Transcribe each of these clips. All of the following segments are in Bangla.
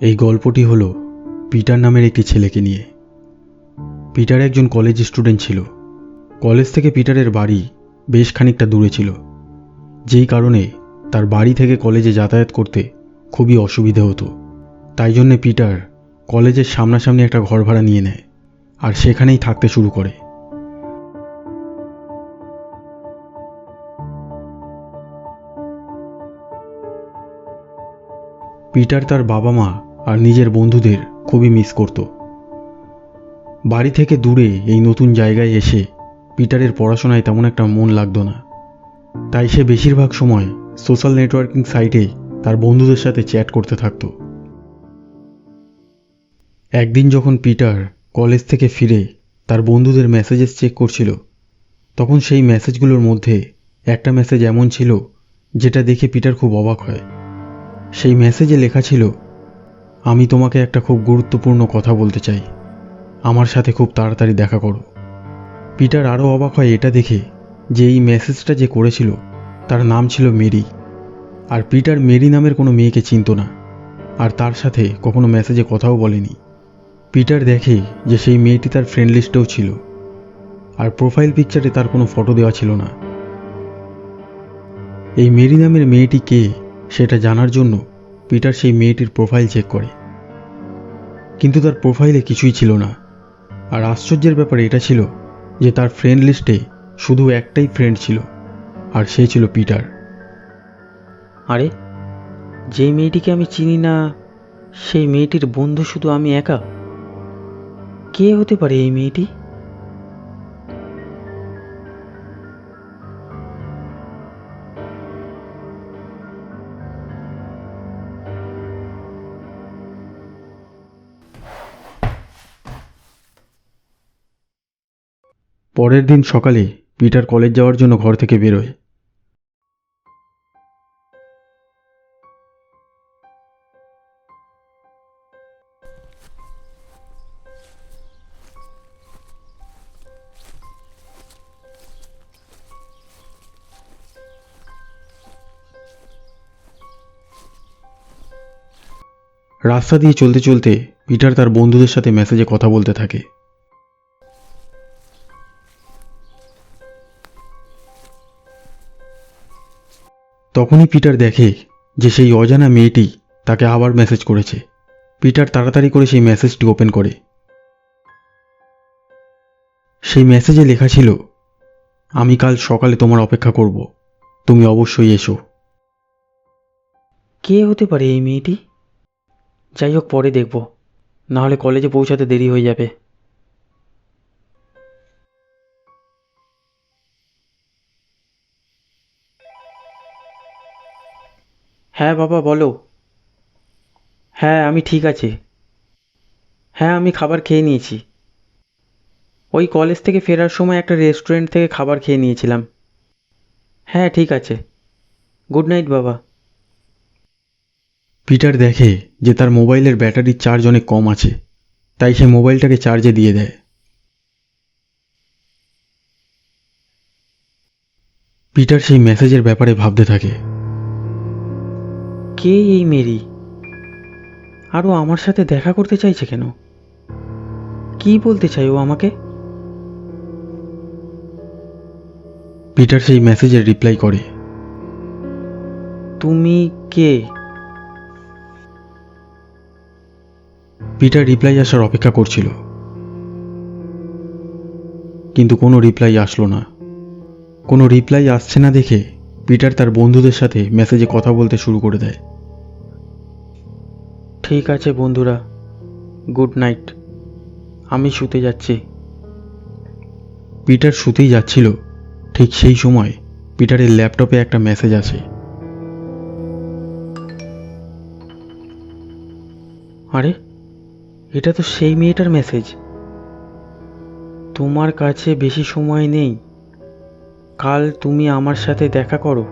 এই গল্পটি হলো পিটার নামের একটি ছেলেকে নিয়ে। পিটার একজন কলেজ স্টুডেন্ট ছিল। কলেজ থেকে পিটারের বাড়ি বেশ খানিকটা দূরে ছিল। যেই কারণে তার বাড়ি থেকে কলেজে যাতায়াত করতে খুবই অসুবিধে হতো। তাই জন্যে পিটার কলেজের সামনাসামনি একটা ঘর ভাড়া নিয়ে নেয় আর সেখানেই থাকতে শুরু করে। পিটার তার বাবা মা আর নিজের বন্ধুদের খুবই মিস করত। বাড়ি থেকে দূরে এই নতুন জায়গায় এসে পিটারের পড়াশোনায় তেমন একটা মন লাগতো না। তাই সে বেশিরভাগ সময় সোশ্যাল নেটওয়ার্কিং সাইটে তার বন্ধুদের সাথে চ্যাট করতে থাকতো। একদিন যখন পিটার কলেজ থেকে ফিরে তার বন্ধুদের মেসেজেস চেক করছিল, তখন সেই মেসেজগুলোর মধ্যে একটা মেসেজ এমন ছিল যেটা দেখে পিটার খুব অবাক হয়। সেই মেসেজে লেখা ছিল আমি তোমাকে একটা খুব গুরুত্বপূর্ণ কথা বলতে চাই। আমার সাথে খুব তাড়াতাড়ি দেখা করো। পিটার আরও অবাক হয় এটা দেখে যে এই মেসেজটা যে করেছিল, তার নাম ছিল মেরি। আর পিটার মেরি নামের কোনো মেয়েকে চিনত না। আর তার সাথে কখনো মেসেজে কথাও বলেনি। পিটার দেখে যে সেই মেয়েটি তার ফ্রেন্ড লিস্টেও ছিল। আর প্রোফাইল পিকচারে তার কোনো ফটো দেওয়া ছিল না। এই মেরি নামের মেয়েটি কে, সেটা জানার জন্য পিটার সেই মেয়েটির প্রোফাইল চেক করে। কিন্তু তার প্রোফাইলে কিছুই ছিল না। আর আশ্চর্যের ব্যাপার এটা ছিল যে তার ফ্রেন্ড লিস্টে শুধু একটাই ফ্রেন্ড ছিল, আর সে ছিল পিটার। আরে, যেই মেয়েটিকে আমি চিনি না, সেই মেয়েটির বন্ধু শুধু আমি একা? কে হতে পারে এই মেয়েটি? পরের দিন সকালে পিটার কলেজ যাওয়ার জন্য ঘর থেকে বেরোয়। রাস্তা দিয়ে চলতে চলতে পিটার তার বন্ধুদের সাথে মেসেজে কথা বলতে থাকে। তখনই পিটার দেখে যে সেই অজানা মেয়েটি তাকে আবার মেসেজ করেছে। পিটার তাড়াতাড়ি করে সেই মেসেজটি ওপেন করে। সেই মেসেজে লেখা ছিল, আমি কাল সকালে তোমার অপেক্ষা করব। তুমি অবশ্যই এসো। কে হতে পারে এই মেয়েটি? যাই হোক, পরে দেখব। নাহলে কলেজে পৌঁছাতে দেরি হয়ে যাবে। হ্যাঁ বাবা, বলো। হ্যাঁ আমি ঠিক আছি। হ্যাঁ আমি খাবার খেয়ে নিয়েছি। ওই কলেজ থেকে ফেরার সময় একটা রেস্টুরেন্ট থেকে খাবার খেয়ে নিয়েছিলাম। হ্যাঁ ঠিক আছে। গুড নাইট, বাবা। পিটার দেখে যে তার মোবাইলের ব্যাটারির চার্জ অনেক কম আছে, তাই সে মোবাইলটাকে চার্জে দিয়ে দেয়। পিটার সেই মেসেজের ব্যাপারে ভাবতে থাকে। কে এই মেরি? আরও আমার সাথে দেখা করতে চাইছে কেন? কি বলতে চাই ও আমাকে? পিটার সেই মেসেজের রিপ্লাই করে। তুমি কে? পিটার রিপ্লাই আসার অপেক্ষা করছিল। কিন্তু কোনো রিপ্লাই আসলো না। কোনো রিপ্লাই আসছে না দেখে পিটার তার বন্ধুদের সাথে মেসেজে কথা বলতে শুরু করে দেয়। ঠিক আছে বন্ধুরা, গুড নাইট। আমি শুতে যাচ্ছি। পিটার শুতেই যাচ্ছিল, ঠিক সেই সময় পিটারের ল্যাপটপে একটা মেসেজ আছে আরে, এটা তো সেই মেয়েটার মেসেজ। তোমার কাছে বেশি সময় নেই। কাল তুমি আমার সাথে দেখা করো।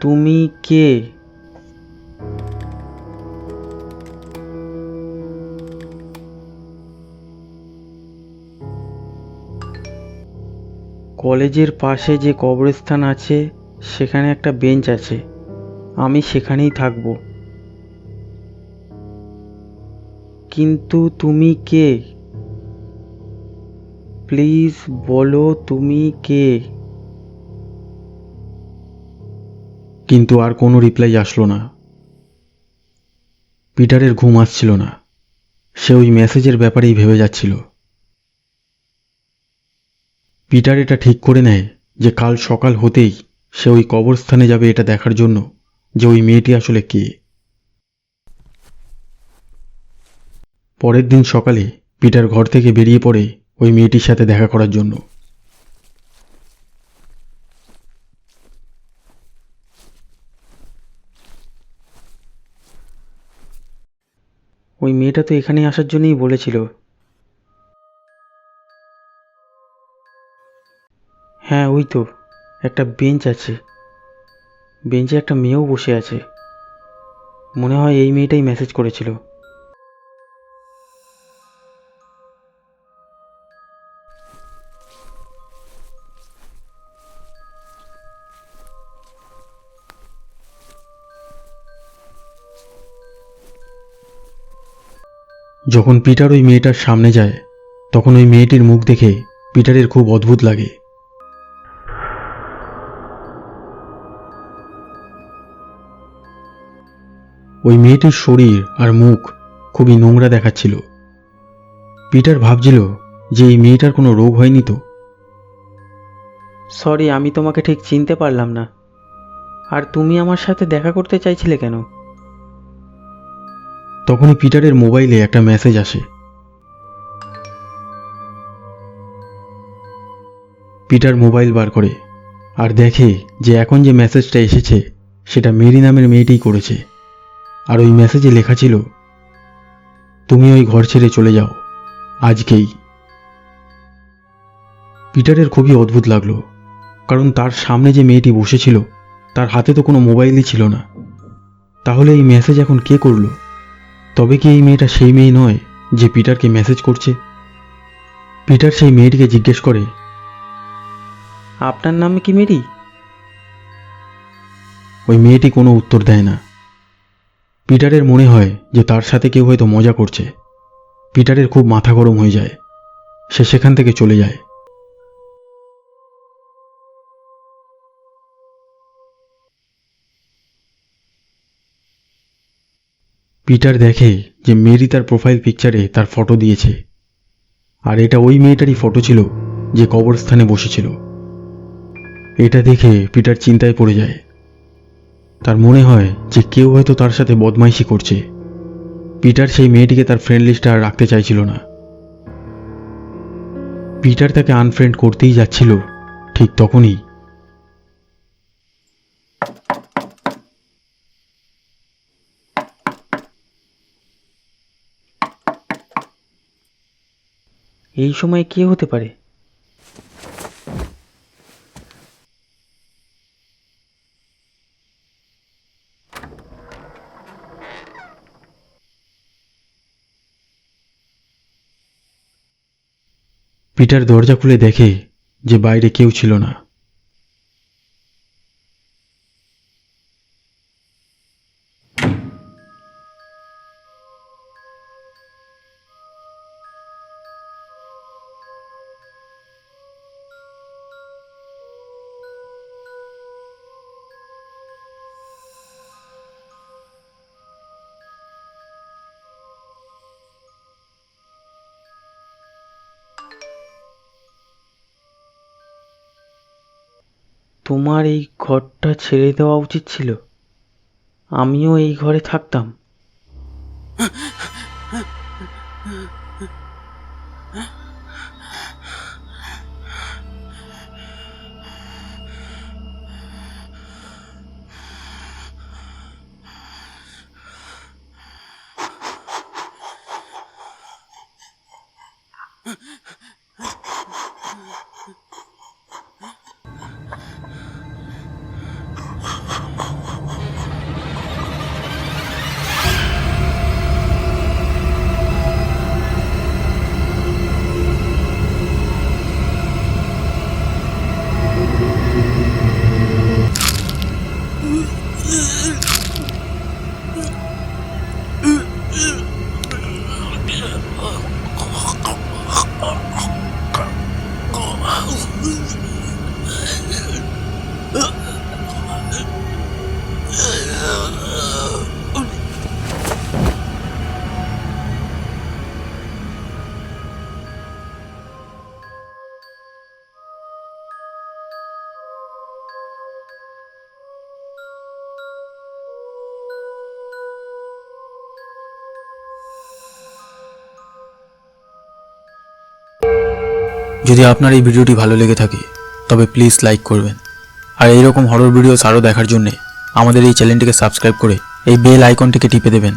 তুমি কে? কলেজের পাশে যে কবরস্থান আছে, সেখানে একটা বেঞ্চ আছে। আমি সেখানেই থাকব। কিন্তু তুমি কে? প্লিজ বলো তুমি কে? কিন্তু আর কোনো রিপ্লাই আসলো না। পিটারের ঘুম আসছিল না। সে ওই মেসেজের ব্যাপারেই ভেবে যাচ্ছিল। পিটার এটা ঠিক করে নেয় যে কাল সকাল হতেই সে ওই কবরস্থানে যাবে এটা দেখার জন্য যে ওই মেয়েটি আসলে কে। পরের দিন সকালে পিটার ঘর থেকে বেরিয়ে পড়ে ওই মেয়েটির সাথে দেখা করার জন্য। ওই মেয়েটা তো এখানে আসার জন্যই বলেছিল। হ্যাঁ ওই তো, একটা বেঞ্চ আছে। বেঞ্চে একটা মেয়েও বসে আছে। মনে হয় এই মেয়েটাই মেসেজ করেছিল। যখন পিটার ওই মেয়েটার সামনে যায়, তখন ওই মেয়েটির মুখ দেখে পিটারের খুব অদ্ভুত লাগে। ওই মেয়েটির শরীর আর মুখ খুবই নোংরা দেখাচ্ছিল। পিটার ভাবছিল যে এই মেয়েটার কোনো রোগ হয়নি তো। সরি আমি তোমাকে ঠিক চিনতে পারলাম না। আর তুমি আমার সাথে দেখা করতে চাইছিলে কেন? তখনই পিটারের মোবাইলে একটা মেসেজ আসে। পিটার মোবাইল বার করে আর দেখে যে এখন যে মেসেজটা এসেছে সেটা মেরি নামের মেয়েটিই করেছে। আর ওই মেসেজে লেখা ছিল, তুমি ওই ঘর ছেড়ে চলে যাও, আজকেই। পিটারের খুবই অদ্ভুত লাগল, কারণ তার সামনে যে মেয়েটি বসেছিল, তার হাতে তো কোনো মোবাইলই ছিল না। তাহলে এই মেসেজ এখন কে করল? তবে কি এই মেয়েটা সেই মেয়ে নয় যে পিটারকে মেসেজ করছে? পিটার সেই মেয়েটিকে জিজ্ঞেস করে, আপনার নাম কি মেরি? ওই মেয়েটি কোনো উত্তর দেয় না। পিটারের মনে হয় যে তার সাথে কেউ হয়তো মজা করছে। পিটারের খুব মাথা গরম হয়ে যায়। সে সেখান থেকে চলে যায়। পিটার দেখে যে মেরি তার প্রোফাইল পিকচারে তার ফটো দিয়েছে। আর এটা ওই মেয়েটারই ফটো ছিল যে কবরস্থানে বসেছিল। এটা দেখে পিটার চিন্তায় পড়ে যায়। তার মনে হয় যে কেউ হয়তো তার সাথে বদমাইশি করছে। পিটার সেই মেয়েটিকে তার ফ্রেন্ড লিস্টে আর রাখতে চাইছিল না। পিটার তাকে আনফ্রেন্ড করতেই যাচ্ছিল ঠিক তখনই। এই সময় কে হতে পারে? পিটার দরজা খুলে দেখে যে বাইরে কেউ ছিল না। তোমার এই ঘরটা ছেড়ে দেওয়া উচিত ছিল। আমিও এই ঘরে থাকতাম। যদি আপনার এই ভিডিওটি ভালো লেগে থাকে, তবে প্লিজ লাইক করবেন। আর এইরকম হরর ভিডিওস আরও দেখার জন্যে আমাদের এই চ্যানেলটিকে সাবস্ক্রাইব করে এই বেল আইকনটিকে টিপে দেবেন।